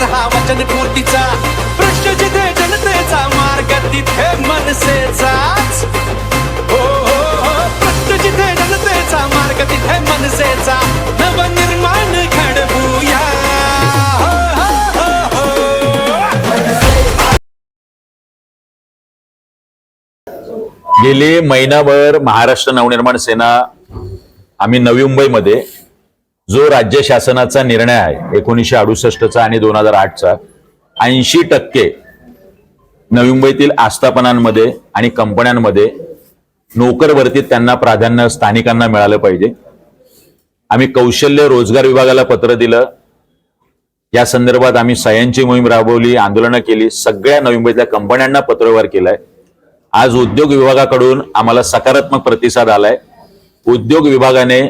मनसेचा हा वचन पूर्तीचा प्रश्न जिथे जनतेचा मार्ग तिथे मनसेचाच हो हो, हो. मार्ग तिथे मनसेचा. नवनिर्माण हो, हो, गेले महिनाभर महाराष्ट्र नवनिर्माण सेना आम्ही नवी मुंबईमध्ये जो राज्य शासनाचा निर्णय आहे एकोणीसशे अडुसष्टचा आणि दोन हजार आठचा ऐंशी टक्के नवी मुंबईतील आस्थापनांमध्ये आणि कंपन्यांमध्ये नोकर भरतीत त्यांना प्राधान्य स्थानिकांना मिळालं पाहिजे. आम्ही कौशल्य रोजगार विभागाला पत्र दिलं. या संदर्भात आम्ही सह्यांची मोहीम राबवली आंदोलनं केली सगळ्या नवी मुंबईतल्या कंपन्यांना पत्रव्यवहार केलाय. आज उद्योग विभागाकडून आम्हाला सकारात्मक प्रतिसाद आलाय. उद्योग विभागाने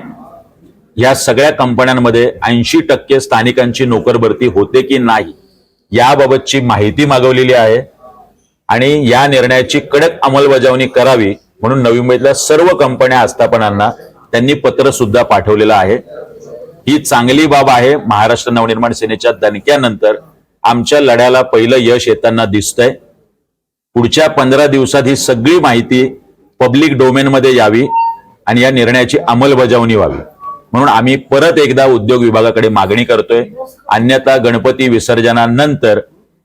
या सगळ्या कंपन्यांमध्ये ऐंशी टक्के स्थानिकांची नोकर भरती होते की नाही याबाबतची माहिती मागवलेली आहे. आणि या निर्णयाची कडक अंमलबजावणी करावी म्हणून नवी मुंबईतल्या सर्व कंपन्या आस्थापनांना त्यांनी पत्र सुद्धा पाठवलेलं आहे. ही चांगली बाब आहे. महाराष्ट्र नवनिर्माण सेनेच्या दणक्यानंतर आमच्या लढ्याला पहिलं यश येताना दिसतंय. पुढच्या पंधरा दिवसात ही सगळी माहिती पब्लिक डोमेनमध्ये यावी आणि या निर्णयाची अंमलबजावणी व्हावी. म्हणून आम्ही परत एकदा उद्योग विभागाकडे मागणी करतोय. अन्यथा गणपती विसर्जनानंतर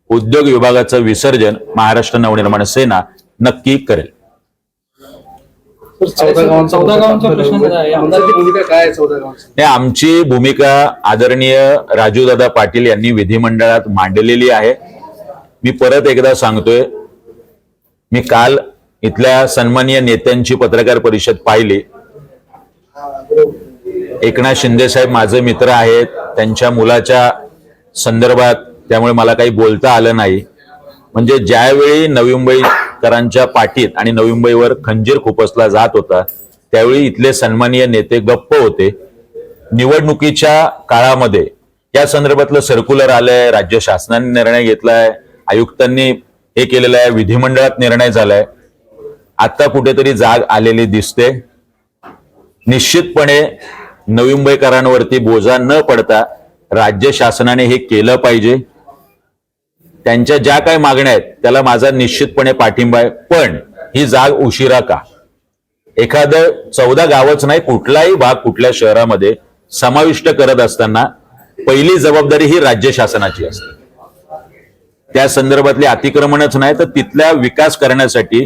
उद्योग विभागाचं विसर्जन महाराष्ट्र नवनिर्माण सेना नक्की करेल. हे आमची भूमिका आदरणीय राजूदादा पाटील यांनी विधिमंडळात मांडलेली आहे. मी परत एकदा सांगतोय मी काल इथल्या सन्माननीय नेत्यांची पत्रकार परिषद पाहिली. एकनाथ शिंदे साहेब माझे मित्र आहेत. त्यांच्या मुलाच्या संदर्भात त्यामुळे मला काही बोलता आलं नाही. म्हणजे ज्यावेळी नवी मुंबईकरांच्या पाठीत आणि नवी मुंबईवर खंजीर खुपसला जात होता त्यावेळी इथले सन्माननीय नेते गप्प होते. निवडणुकीच्या काळामध्ये या संदर्भातलं सर्क्युलर आलंय राज्य शासनाने निर्णय घेतलाय आयुक्तांनी हे केलेलं आहे विधिमंडळात निर्णय झालाय. आता कुठेतरी जाग आलेली दिसते. निश्चितपणे नवी मुंबईकरांवरती बोजा न पडता राज्य शासनाने हे केलं पाहिजे. त्यांच्या ज्या काही मागण्या आहेत त्याला माझा निश्चितपणे पाठिंबा आहे. पण ही जाग उशिरा का? एखादं चौदा गावच नाही कुठलाही भाग कुठल्या शहरामध्ये समाविष्ट करत असताना पहिली जबाबदारी ही राज्य शासनाची असते. त्या संदर्भातली अतिक्रमणच नाही तर तिथल्या विकास करण्यासाठी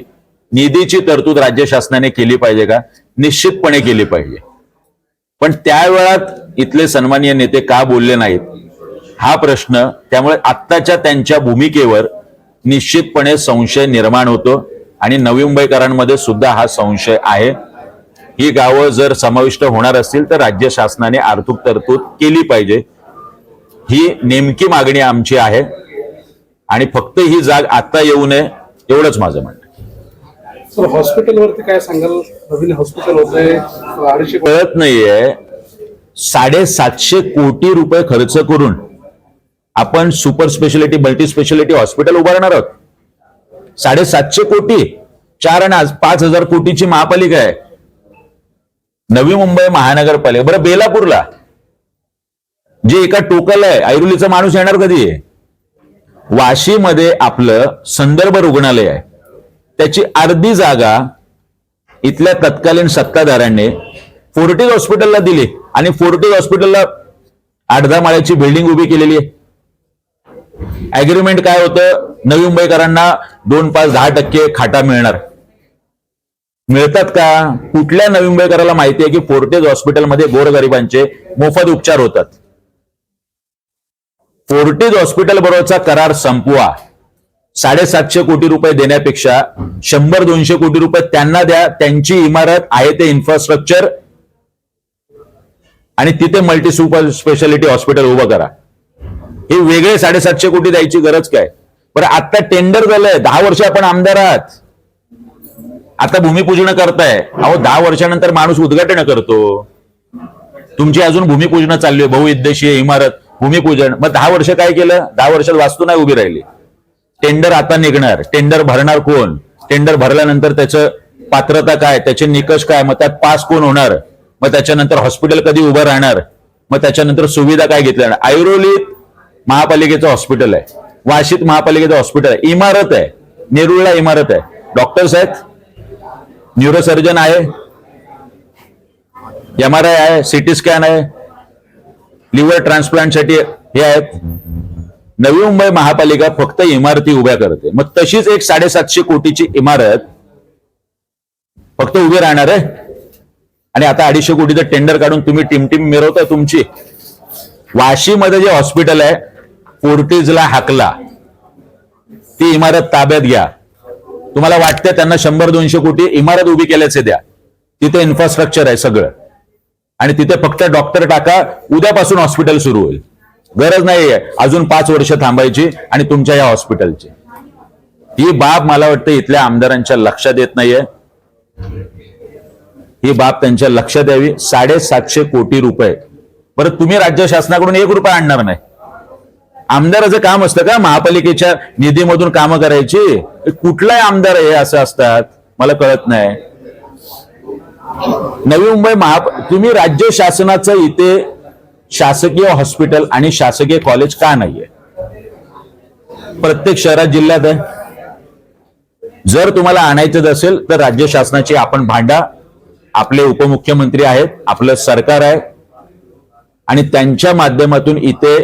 निधीची तरतूद राज्य शासनाने केली पाहिजे का? निश्चितपणे केली पाहिजे. पण त्या वेळात इथले सन्माननीय नेते का बोलले नाहीत? हा प्रश्न त्यामुळे आत्ताच्या त्यांच्या भूमिकेवर निश्चितपणे संशय निर्माण होतो आणि नवी मुंबईकरांमध्ये सुद्धा हा संशय आहे. ही गावं जर समाविष्ट होणार असतील तर राज्य शासनाने आर्थिक तरतूद केली पाहिजे. ही नेमकी मागणी आमची आहे आणि फक्त ही जाग आता येऊ नये एवढंच माझं म्हणणं सर हॉस्पिटलवरती काय सांगाल? नवीन हॉस्पिटल होतंय. कळत नाहीये. साडेसातशे कोटी रुपये खर्च करून आपण super speciality multi speciality hospital उभारणार आहोत. साडेसातशे कोटी चार आणि पाच हजार कोटीची महापालिका आहे. नवी मुंबई महानगरपालिका बरं बेलापूरला. जे एका टोकाला आहे ऐरोलीचा माणूस येणार कधी आहे? वाशीमध्ये आपलं संदर्भ रुग्णालय आहे. त्याची अर्धी जागा इथल्या तत्कालीन सत्ताधाऱ्यांनी फोर्टीज हॉस्पिटलला दिले. आणि फोर्टीज हॉस्पिटलला आठ दहा माळ्याची बिल्डिंग उभी केलेली आहे. अग्रीमेंट काय होतं? नवी मुंबईकरांना दोन पाच दहा टक्के खाटा मिळणार. मिळतात का? कुठल्या नवी मुंबईकराला माहिती आहे की फोर्टेज हॉस्पिटलमध्ये गोरगरिबांचे मोफत उपचार होतात? फोर्टेज हॉस्पिटल बरोबरचा करार संपवा. साडेसातशे कोटी रुपये देण्यापेक्षा शंभर दोनशे कोटी रुपये त्यांना द्या. त्यांची इमारत आहे ते इन्फ्रास्ट्रक्चर आणि तिथे मल्टी सुपर स्पेशालिटी हॉस्पिटल उभं करा. हे वेगळे साडेसातशे कोटी द्यायची गरज काय? बरं आता टेंडर झालंय. दहा वर्ष आपण आमदार आहात. आता भूमिपूजन करताय. अहो दहा वर्षानंतर माणूस उद्घाटन करतो. तुमची अजून भूमिपूजन चालली आहे. बहुउद्देशीय इमारत भूमिपूजन. मग दहा वर्ष काय केलं? दहा वर्षात वास्तू नाही उभी राहिली. टेंडर आता निघणार. टेंडर भरणार कोण? टेंडर भरल्यानंतर त्याचं पात्रता काय? त्याचे निकष काय? मग त्यात पास कोण होणार? मग त्याच्यानंतर हॉस्पिटल कधी उभं राहणार? मग त्याच्यानंतर सुविधा काय घेतल्या जाणार? ऐरोलीत महापालिकेचं हॉस्पिटल आहे. वाशीत महापालिकेचं हॉस्पिटल आहे. इमारत आहे. नेरुळला इमारत आहे. डॉक्टर्स आहेत. न्यूरोसर्जन आहे. एम आर आय आहे. सिटी स्कॅन आहे. लिव्हर ट्रान्सप्लांटसाठी हे आहेत. नवी मुंबई महापालिका फक्त इमारती उभ्या करते. मग तशीच एक साडेसातशे कोटीची इमारत फक्त उभे राहणार आहे. आणि आता अडीचशे कोटीचं टेंडर काढून तुम्ही टीमटीम मिरवता तुमची. वाशीमध्ये जे हॉस्पिटल आहे फोर्टीजला हाकला. ती इमारत ताब्यात घ्या. तुम्हाला वाटतं त्यांना शंभर दोनशे कोटी इमारत उभी केल्याचे द्या. तिथे इन्फ्रास्ट्रक्चर आहे सगळं. आणि तिथे फक्त डॉक्टर टाका उद्यापासून हॉस्पिटल सुरू होईल. गरज नाहीये अजून पाच वर्ष थांबायची आणि तुमच्या या हॉस्पिटलची ही बाब मला वाटतं इथल्या आमदारांच्या लक्षात येत नाहीये. ही बाब त्यांच्या लक्षात यावी साडेसातशे कोटी रुपये. बरं तुम्ही राज्य शासनाकडून एक रुपया आणणार नाही. आमदाराचं काम असतं का? महापालिकेच्या निधीमधून कामं करायची? कुठलाही आमदार हे असं असतात? मला कळत नाही. नवी मुंबई महा तुम्ही राज्य शासनाचं इथे शासकीय हॉस्पिटल आणि शासकीय कॉलेज का नाहीये? प्रत्येक शहरात जिल्ह्यात आहे. जर तुम्हाला आणायचं असेल तर राज्य शासनाची आपण भांडा आपले उपमुख्यमंत्री आहेत आपलं सरकार आहे. आणि त्यांच्या माध्यमातून इथे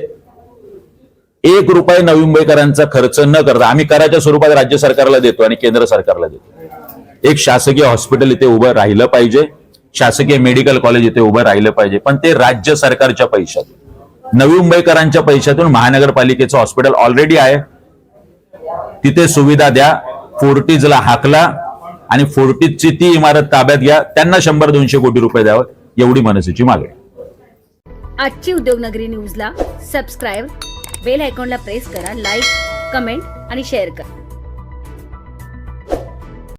एक रुपये नवी मुंबईकरांचा खर्च न करता आम्ही कराच्या स्वरूपात राज्य सरकारला देतो आणि केंद्र सरकारला देतो. एक शासकीय हॉस्पिटल इथे उभं राहिलं पाहिजे शासकीय मेडिकल कॉलेज इथे उभं राहिलं पाहिजे पण ते राज्य सरकारच्या पैशातून. नवी मुंबईकरांच्या पैशातून महानगरपालिकेचं हॉस्पिटल ऑलरेडी आहे. तिथे सुविधा द्या फोर्टीजला हाकला आणि फोर्टीजची ती इमारत ताब्यात घ्या. त्यांना शंभर दोनशे कोटी रुपये द्यावं एवढी मनसेची मागणी आजची उद्योगनगरी न्यूजला सबस्क्राईब बेल आयकॉनला प्रेस करा लाईक कमेंट आणि शेअर करा.